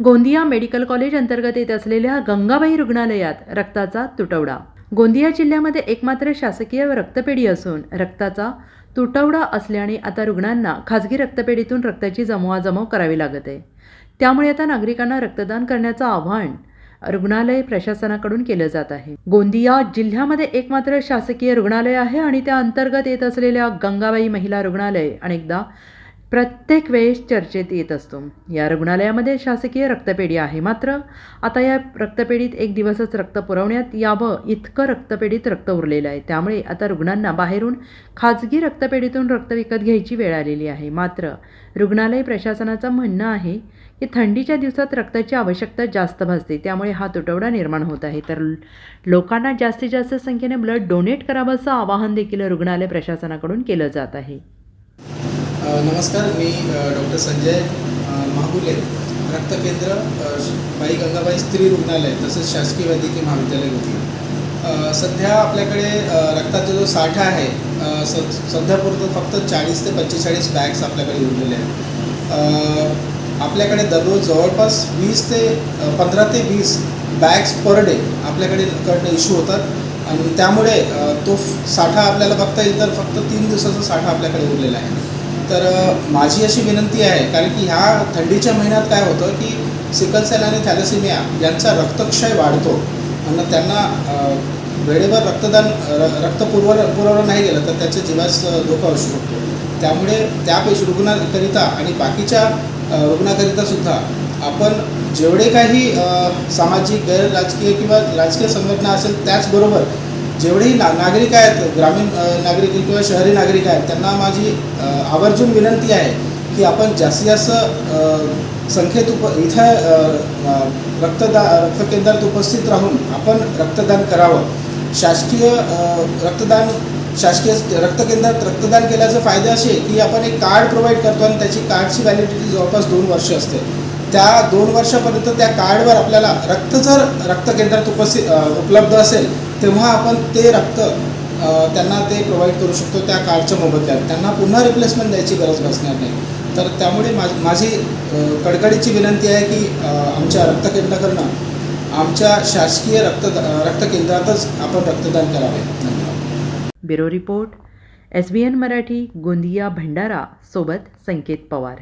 Gondia medical college अंतर्गत येत असलेल्या गंगाबाई रुग्णालयात रक्ताचा तुटवडा. गोंदिया जिल्ह्यामध्ये एकमात्र शासकीय रक्तपेढी असून रक्ताचा तुटवडा असल्याने आता रुग्णांना खाजगी रक्तपेढीतून रक्ताची जमवाजमव करावी लागत. आहे त्यामुळे आता नागरिकांना रक्तदान करण्याचं आव्हान रुग्णालय प्रशासनाकडून केलं जात आहे. गोंदिया जिल्ह्यामध्ये एकमात्र शासकीय रुग्णालय आहे आणि त्या अंतर्गत येत असलेल्या गंगाबाई महिला रुग्णालय अनेकदा प्रत्येक वेळेस चर्चेत येत असतो. या रुग्णालयामध्ये शासकीय रक्तपेढी आहे मात्र आता या रक्तपेढीत एक दिवसच रक्त पुरवण्यात यावं इतकं रक्तपेढीत रक्त उरलेलं आहे. त्यामुळे आता रुग्णांना बाहेरून खाजगी रक्तपेढीतून रक्त विकत घ्यायची वेळ आलेली आहे. मात्र रुग्णालय प्रशासनाचं म्हणणं आहे की थंडीच्या दिवसात रक्ताची आवश्यकता जास्त भासते. त्यामुळे हा तुटवडा निर्माण होत आहे. तर लोकांना जास्तीत जास्त संख्येने ब्लड डोनेट करावं असं आवाहन देखील रुग्णालय प्रशासनाकडून केलं जात आहे. नमस्कार मी डॉक्टर संजय महागुले रक्तकेंद्र बाई गंगाबाई स्त्री रुग्णालय तसेच शासकीय वैद्यकीय महाविद्यालय होती सध्या आपल्याकडे रक्ताचा जो साठा आहे स सध्यापुरतं फक्त चाळीस ते पंचेचाळीस बॅग्स आपल्याकडे उरलेले आहेत. आपल्याकडे दररोज जवळपास वीस ते पंधरा ते वीस बॅग्स पर डे आपल्याकडे कडनं इश्यू होतात. आणि त्यामुळे तो साठा आपल्याला बघता येईल तर फक्त तीन दिवसाचा साठा आपल्याकडे उरलेला आहे. तर माझी अशी विनंती आहे कारण की ह्या थंडीच्या महिन्यात काय होतं की सिकलसेल आणि थॅलेसिमिया यांचा रक्तक्षय वाढतो. आणि त्यांना वेळेवर रक्तदान र रक्त पुरवलं पुरवलं नाही गेलं तर त्याच्या जीवास धोका असू शकतो. त्यामुळे त्या पेश रुग्णाकरिता आणि बाकीच्या रुग्णाकरिता सुद्धा आपण जेवढे काही सामाजिक गैर राजकीय किंवा राजकीय संघटना असेल त्याचबरोबर जेवढेही ना नागरिक आहेत ग्रामीण नागरिक किंवा शहरी नागरिक आहेत त्यांना माझी आवर्जून विनंती आहे की आपण जास्तीत जास्त संख्येत उप इथं रक्तदा रक्तकेंद्रात उपस्थित राहून आपण रक्तदान करावं. शासकीय रक्तदान शासकीय रक्तकेंद्रात रक्तदान केल्याचं फायदे असे की आपण एक कार्ड प्रोव्हाइड करतो आणि त्याची कार्डची व्हॅलिडिटी जवळपास दोन वर्ष असते. त्या दोन वर्षापर्यंत त्या कार्डवर आपल्याला रक्त जर रक्तकेंद्रात उपस्थित उपलब्ध असेल तेव्हा आपण ते रक्त त्यांना ते प्रोव्हाइड करू शकतो त्या कार्डच्या मोबदल्यात. त्यांना पुन्हा रिप्लेसमेंट द्यायची गरज भासणार नाही. तर त्यामुळे मा माझी कडकडीची विनंती आहे की आमच्या आमच्या रक्तकेंद्राकडनं आमच्या शासकीय रक्त रक्तकेंद्रातच आपण रक्तदान करावे. धन्यवाद. Bureau report S B N Marathi Gondia Bhandara सोबत संकेत पवार.